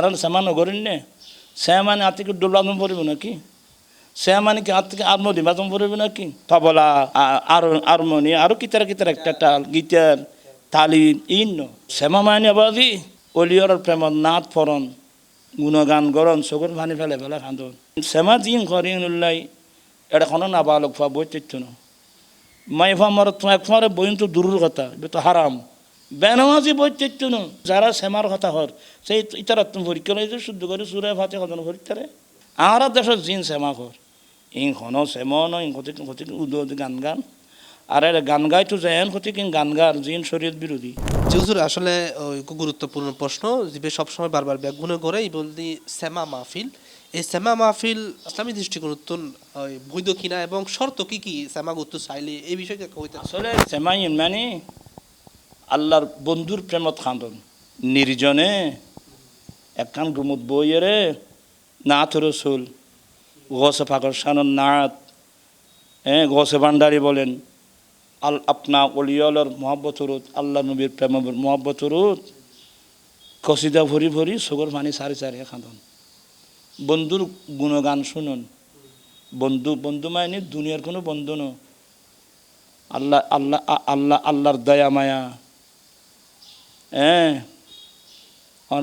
আর সেমা নগরেন নে আর থেকে ডোলাদম পড়িব নাকি মানে কি আর মদিমাতম পড়িব নাকি তবলা আর হারমোনি আরও কিতার কিতার একটা টাল গিটার তালি ইন্ন সেমা মানে আবাদি অলিয়র প্রেমত নাথ ফরন গুণগান গরন চকুর ভানি ফেলে ফেলে খান্দন সেমা জিন করিন উল্লাই এটা কোনো নাবালক ফা বই তেত্য না মাই ফা মর তোমার বইন তো দূরের কথা তো হারাম বেনামাজি বই তেত্য না যারা সেমার কথা হর সেই ইতারা পরীক্ষা লইতে শুদ্ধ করে সুরে ফাতে কদন পরীক্ষারে আর দেশের জিন সেমা কর ইং হন সেমন ইং কতি কতি উদ গান গান। আর গান গাই তো যায় কতি কিন গান গার জিন শরীয়ত বিরোধী। জি হুজুর আসলে গুরুত্বপূর্ণ প্রশ্ন যে সবসময় বারবার ব্যাগুনে করে এই বলতে সেমা মাহফিল। এই সেমা মাহফিল ইসলামী দৃষ্টিকোণ ওই বৈধ কিনা এবং শর্ত কি কি সেমা গুরুত্ব চাইলে এই বিষয়ে আসলে সেমাইন মানে আল্লাহর বন্ধুর প্রেমত খান্দন নির্জনে একখান গুমুদ বইয়েরে, নাথ রসুল, গসে ফাকর সানন নাথ হ্যাঁ গসে ভান্ডারি বলেন, আল আপনা অলিয়লর মহব্বত রুত আল্লাহ নবীর প্রেম মহব্বত রুত কসিদা ভরি ভরি সগর পানি সারি সারি খান্দন বন্ধুর গুণগান শুনুন। বন্ধু বন্ধু মানে দুনিয়ার কোনো বন্ধু ন আল্লাহ আল্লাহ আল্লাহ, আল্লাহর দয়া মায়া। হ্যাঁ।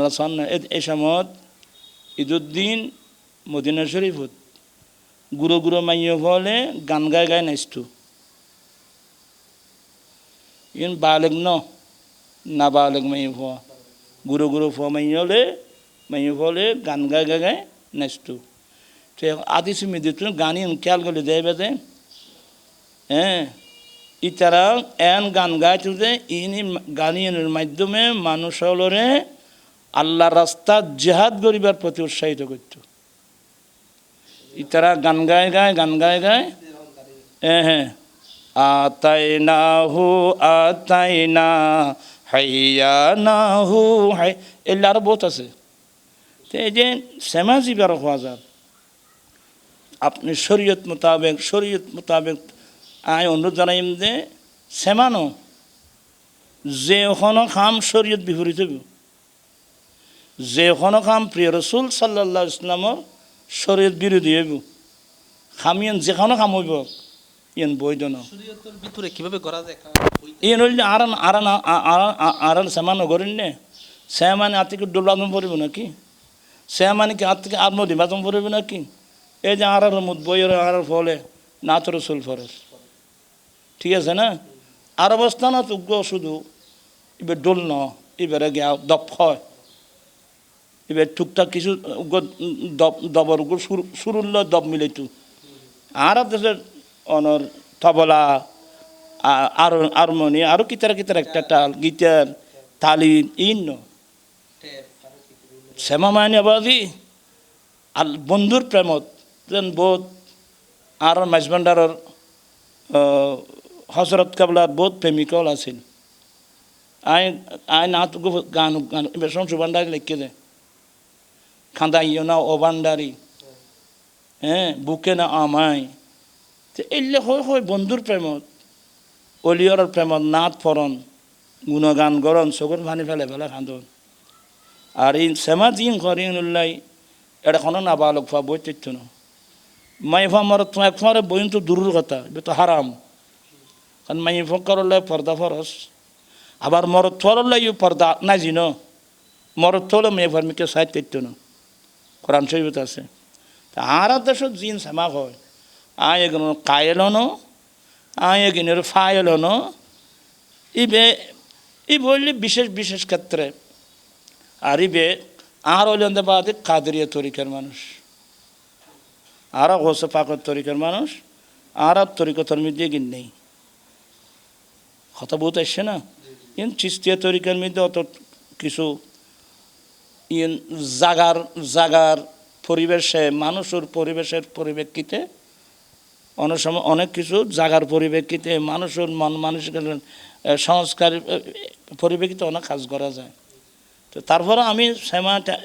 সামনে এই সময় ঈদুদ্দিন মদিনা শরীফত গুরু গুরু মাইয় ফলে গান গায় গায় নাচতো ইন বালেগ ন, না বালেগ মাইয় ফোয়া। গুরু গুরু ফোয়া মাইয় হলে মাইয় ফলে গান গায় গায় গায় নাচতো তো আদি সুমি দিত গানি খেয়াল করলে দেয় বেদে হ্যাঁ। ইতারা এন গান গাইতে ইনি গানের মাধ্যমে মানুষ হলরে আল্লাহ রাস্তা জেহাদ গরিবার প্রতি উৎসাহিত করত। ইতারা গান গায় গায়, গান গায় গায়। হ্যাঁ হ্যাঁ। আতাই না হু আতাই না, হাইয়া না হু হাই। এগুলো আরও বহুত আছে? তো এই যে শ্যামাজিবার হওয়া যায়। আপনি শরীয়ত মোতাবেক শরীয়ত মোতাবেক আয় অনুরোধ জানাইম যে সেমানো যে কোনো কাম শরীয়ত বিপরীত হইব। যে কোনো কাম প্রিয় রসুল সাল্লাহ ইসলামর শরীয়ত বিরোধী হইব। খামিয়ান যে কোনো কাম হইব ইয়ান বৈধ ভিতরে কীভাবে করা যায়? ইয়ান হইলে আরান আরান আরান সেমান করেন নে। সে মানে হাত থেকে ডোলাদম পড়িব নাকি? সে মানে কি হাত থেকে আত্মদিবাদম পড়িব নাকি? এই যে আরার মুদ বইয়ের আরার ফলে না তো রসুল ফরস ঠিক আছে না? আর অবস্থা না তো গো শুধু, এবার ডোল ন, এবারে গিয়া দপ হয়। এবার টুকটাক কিছু উগ্র দব দবর উগ্র সুরুল্ল দব মিলেতু আর দেশের অনর, তবলা আর হারমোনি আরও কিতার কিতার একটা টাল, গিটার তালি ইন্ন। শ্যামা মায়নি আবাদি, আল বন্ধুর প্রেমত, যেন বোধ আর মাঝবান্ডারর হজরত কাবলার বহুত প্রেমিকল আছিল আই আই না তো গান গান এবার সংসু লিখে দে ইয় না ও ভান্ডারি। হ্যাঁ বুকে না আমায়। তো এলে হয় হয় বন্ধুর প্রেমত অলিয়র প্রেমত নাথ ফরন, গুণগান গরন চকুর ভানি ফেলে ফেলে খান্দন। আর ইন সেমা জিন করিন উল্লাই এটা কোনো নাবালক ফা বই না। মাই ফা মর তোমার বইন তো দূরের কথা তো হারাম কারণ মাই ফকরলে পর্দা ফরস আবার মর থরলে ইউ পর্দা না জিন মর থলে মেয়ে ফার্মিকে সাহিত্য তেত্য না কোরআন শরীফত আছে আর দেশত জিন সেমা হয় আয় এগুলো কায়েল ন আয় এগিনের ফায়েল ন ইবে ই বললে বিশেষ বিশেষ ক্ষেত্রে আর ইবে আর হইলেন বাদে কাদরিয়া তরিকার মানুষ আর হোসে পাকর তরিকার মানুষ আর তরিকতর মধ্যে গিন নেই বহুত আসছে না? ইন চিস্তিয়া তরিকার মধ্যে অত কিছু ইন জাগার জাগার পরিবেশে, মানুষের পরিবেশের পরিপ্রেক্ষিতে, অনেক সময় অনেক কিছু জাগার পরিপ্রেক্ষিতে মানুষের মন মানসিক সংস্কার পরিপ্রেক্ষিতে অনেক কাজ করা যায়। তো তারপরে আমি সেমাটা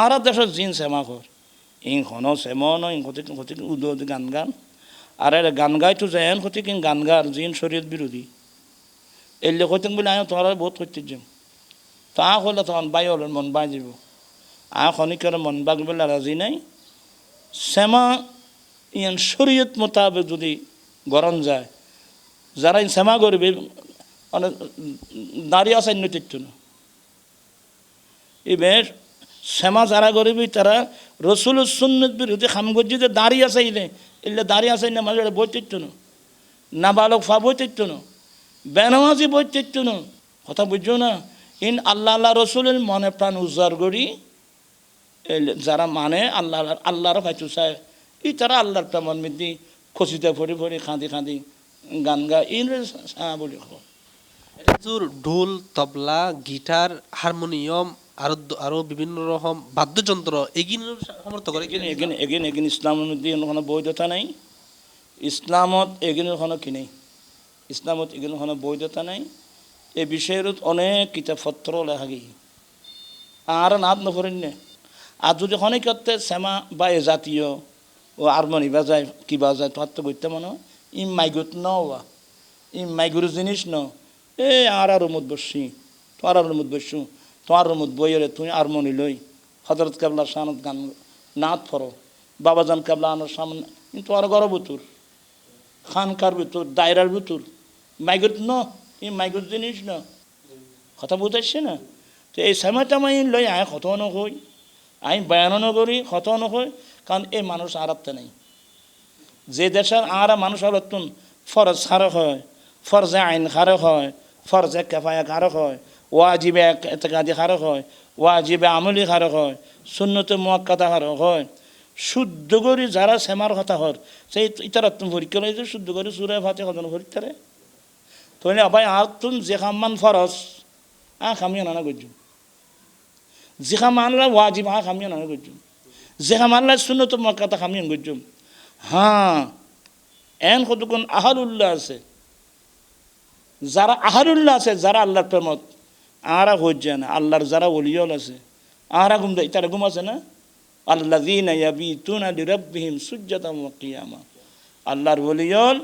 আর দেশের জিন সেমা কর ইং হন সেমন ইং কতি কতি উদ গান গান। আর গান গাই তো যায় কতি কিন গান গার জিন শরীয়ত বিরোধী। এলে কইতেন বলে আমি তোমার বহুত করতে যাম তা হলে তখন বাই হলেন মন বাই যাব আ খনিকর মন বাগবেলা রাজি নাই শ্যামা ইয়ান শরীয়ত মোতাবেক যদি গরম যায় যারা শ্যামা করবে মানে দাঁড়িয়ে আসার নৈতিত্য না এবার শ্যামা যারা করবি তারা রসুল সুন্নত বিরুদ্ধে খামগজ্জিতে দাঁড়িয়ে আসাইলে এলে দাঁড়িয়ে আসাই না মাঝে বৈচিত্য না নাবালক ফা বৈচিত্য না বেনামাজি বৈচিত্য না কথা বুঝছ না? ইন আল্লাহ আল্লাহ রসুলের মনে প্রাণ উজ্জার করি যারা মানে আল্লাহ আল্লাহর খাইছু চায় ই তারা আল্লাহর প্রেমন মিদি খসিতে ফরি ফরি খাঁদি খাঁদি গান গা ইন বলি এটা ঢোল তবলা গিটার হারমোনিয়াম আরও আরও বিভিন্ন রকম বাদ্যযন্ত্র এগিনের সমর্থ করে এগিন এগিন এগিন এগিন ইসলামের মধ্যে কোনো বৈধতা নাই। ইসলামত এগিনের কোনো কি নেই? ইসলামত এগিন কোনো বৈধতা নাই। এই বিষয়ের অনেক কিতাবপত্র লেখা গিয়ে আর নাত নকরেন নে। আর যদি অনেক করতে শ্যামা বা এ জাতীয় ও আরমনি বাজায় কি বাজায় তোমার তো করতে মনে। ই মাইগুত ন ই মাইগুর জিনিস ন। এ আর আর রুমত বসছি তোমার আর রুমত বসছু তোমার রুমত বইরে তুমি আরমনি লই। হজরত কাবলা শানত গান নাত ফরো বাবাজান কাবলা আনার সামনে। কিন্তু আর গরব বুতুর। খানকার ভিতর দায়রার ভিতর মাইগুত ন, ই মাইগুত জিনিস ন। কথা বুঝাইছে না? তো এই সময়টা আমি লই আয় কত নকই আমি বয়ানও নকরি কত নকই কারণ এই মানুষ আরাপতে নাই। যে দেশের আর মানুষ হলতুন ফরজ খারক হয় ফরজে আইন খারক হয় ফরজে কেফায়া খারক হয় ওয়াজিবে এতেকাদি খারক হয় ওয়াজিবে আমলি খারক হয় শূন্যতে মোয়াক্কাতা খারক হয়, শুদ্ধ করে যারা সেমার কথা হর সেই ইতারা তুমি পরীক্ষা লইছে শুদ্ধ করে সুরে ভাতে কজন পরীক্ষারে তৈলে আবাই তুন যে খাম্মান ফরজ আ খামিয়া নানা গজ্জু যে খামানলা ওয়াজিব আ খামিয়া নানা গজ্জু যে খামানলা শূন্যতে মোয়াক্কাতা খামিয়ান গজ্জু হ্যাঁ এন কতক্ষণ আহারুল্লাহ আছে যারা আহারুল্লাহ আছে যারা আল্লাহর প্রেমত আরা হজ্জে না আল্লাহর যারা অলিয়ল আছে আরা ঘুম দেয় তারা ঘুম আছে না আল্লাহ দিন তুনা আল্লাহর অলিয়ল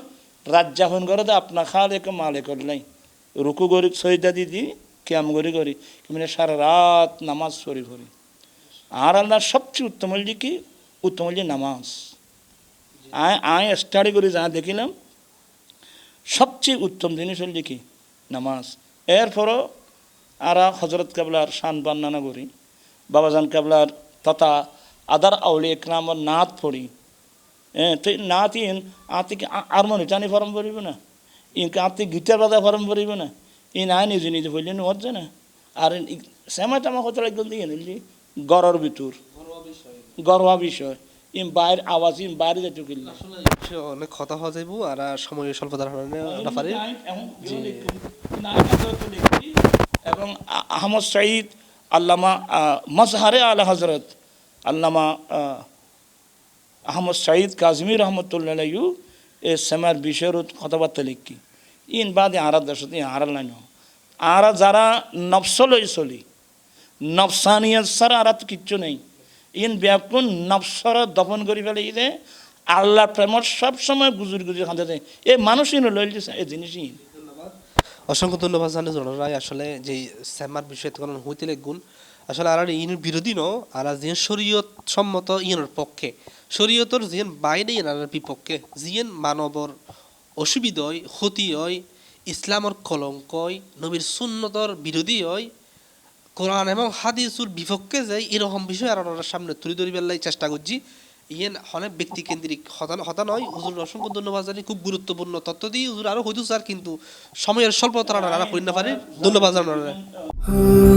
রাত যাপন করে তো আপনার খালেক মালিক নাই রুকু গরি সৈদা দিদি, ক্যাম গরি করি। মানে সারা রাত নামাজ পড়ি পড়ি। আর আল্লাহর সবচেয়ে উত্তম হল কি? উত্তম হল নামাজ। আয় আয় স্টাডি করে, যা দেখিলাম। সবচেয়ে উত্তম জিনিস হল কি? নামাজ। এরপরও আরা হজরত কাবলার শান বর্ণনা করি। বাবাজান কাবলার তথা আদার আউলি একরামর নাত পড়ি। হ্যাঁ তো নাত ইন আতি আরমনি টানি ফরম পড়িব না। ইনকে আতি গিটার বাজা ফরম পড়িব না। ইন আয় নিজে নিজে বললেন হচ্ছে না। আর সেমা টামা কত লাগল দিয়ে নিলি? গড়র ভিতর গর্বা বিষয়। ইম বাইর আওয়াজ ইম বাইরে যেতে কিনলে অনেক কথা হওয়া যাইব আর সময় স্বল্পতার কারণে না পারি এবং আহমদ সাঈদ আল্লামা মজহারে আলা হজরত আল্লামা আহমদ সাঈদ কাজমির রহমতুল্লাহ এ সেমার বিষয়ের কথাবার্তা লিখি। ইন বাদে আরা দেশত আরা লাইন। আরা যারা নফসলই চলি, নফসানিয়ত ছাড়া আর তো কিচ্ছু নেই। ইন ব্যাকুন নফসর দফন করি ফেলে ইদে আল্লাহ প্রেমর সবসময় গুজুর গুজুর খাঁতে দেয় এ মানুষই লইল এই জিনিসই অসংখ্য ধন্যবাদ জানি আসলে যে সেমার বিষয়ে কোনো হইতে গুণ আসলে আর ইনের বিরোধী ন আর যিন শরীয়ত সম্মত ইয়ের পক্ষে। শরীয়তর যিন বাইরে ইনার বিপক্ষে। যিন মানবর অসুবিধা হয় ক্ষতি হয়, ইসলামর কলঙ্ক হয়, নবীর সুন্নতর বিরোধী হয়, কোরআন এবং হাদিসুর বিপক্ষে যাই, এরকম বিষয় আর ওনার সামনে তুলে ধরিবার লাই চেষ্টা করছি। ইয়েন অনেক ব্যক্তি কেন্দ্রিক হতা হতা নয় হুজুর, অসংখ্য ধন্যবাদ জানি, খুব গুরুত্বপূর্ণ তথ্য দিয়ে হুজুর আরও হইতো স্যার কিন্তু সময়ের স্বল্পতা আর পড়ি না পারে। ধন্যবাদ জানার